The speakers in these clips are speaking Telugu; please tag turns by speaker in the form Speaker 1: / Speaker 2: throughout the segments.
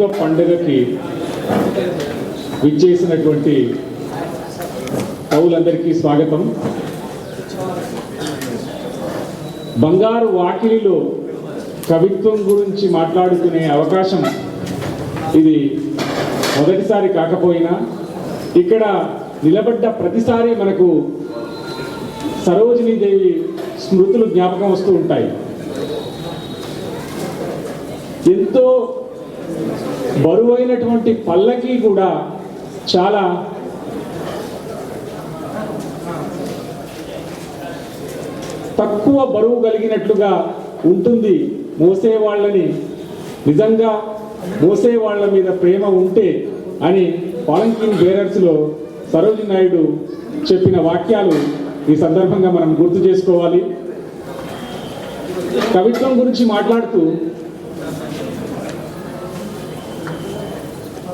Speaker 1: పండుగకి విచ్చేసినటువంటి కవులందరికీ స్వాగతం. బంగారు వాకిలిలో కవిత్వం గురించి మాట్లాడుకునే అవకాశం ఇది మొదటిసారి కాకపోయినా ఇక్కడ నిలబడ్డ ప్రతిసారి మనకు సరోజినీదేవి స్మృతులు జ్ఞాపకం వస్తూ ఉంటాయి. ఎంతో బరువైనటువంటి పల్లకి కూడా చాలా తక్కువ బరువు కలిగినట్లుగా ఉంటుంది మోసే వాళ్ళని. నిజంగా మోసే వాళ్ళ మీద ప్రేమ ఉంటే అని పాలంకిన్ బేరర్స్లో సరోజి నాయుడు చెప్పిన వాక్యాలు ఈ సందర్భంగా మనం గుర్తు చేసుకోవాలి. కవిత్వం గురించి మాట్లాడుతూ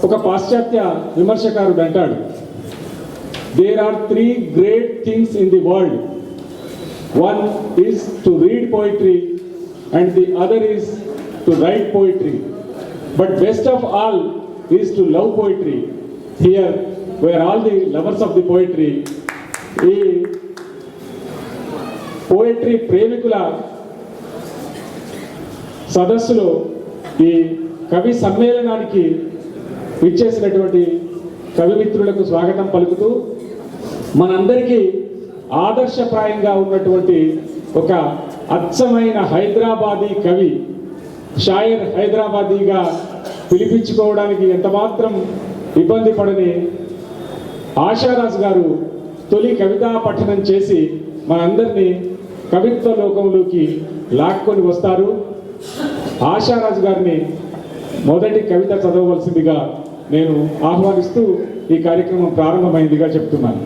Speaker 1: ఒక పాశ్చాత్య విమర్శకారుడు అంటాడు there are three great things in the world one is to read poetry and the other is to write poetry but best of all is to love poetry here where all the lovers of the poetry ఈ పోయిట్రీ ప్రేమికుల సదస్సులో ఈ కవి సమ్మేళనానికి ఇచ్చేసినటువంటి కవిమిత్రులకు స్వాగతం పలుకుతూ మనందరికీ ఆదర్శప్రాయంగా ఉన్నటువంటి ఒక అచ్చమైన హైదరాబాదీ కవి షాయర్ హైదరాబాదీగా పిలిపించుకోవడానికి ఎంతమాత్రం ఇబ్బంది పడని ఆశారాజు గారు తొలి కవితా పఠనం చేసి మనందరినీ కవిత్వ లోకంలోకి లాక్కొని వస్తారు. ఆశారాజు గారిని మొదటి కవిత చదవవలసిందిగా నేను ఆహ్వానిస్తూ ఈ కార్యక్రమం ప్రారంభమైందిగా చెప్తున్నాను.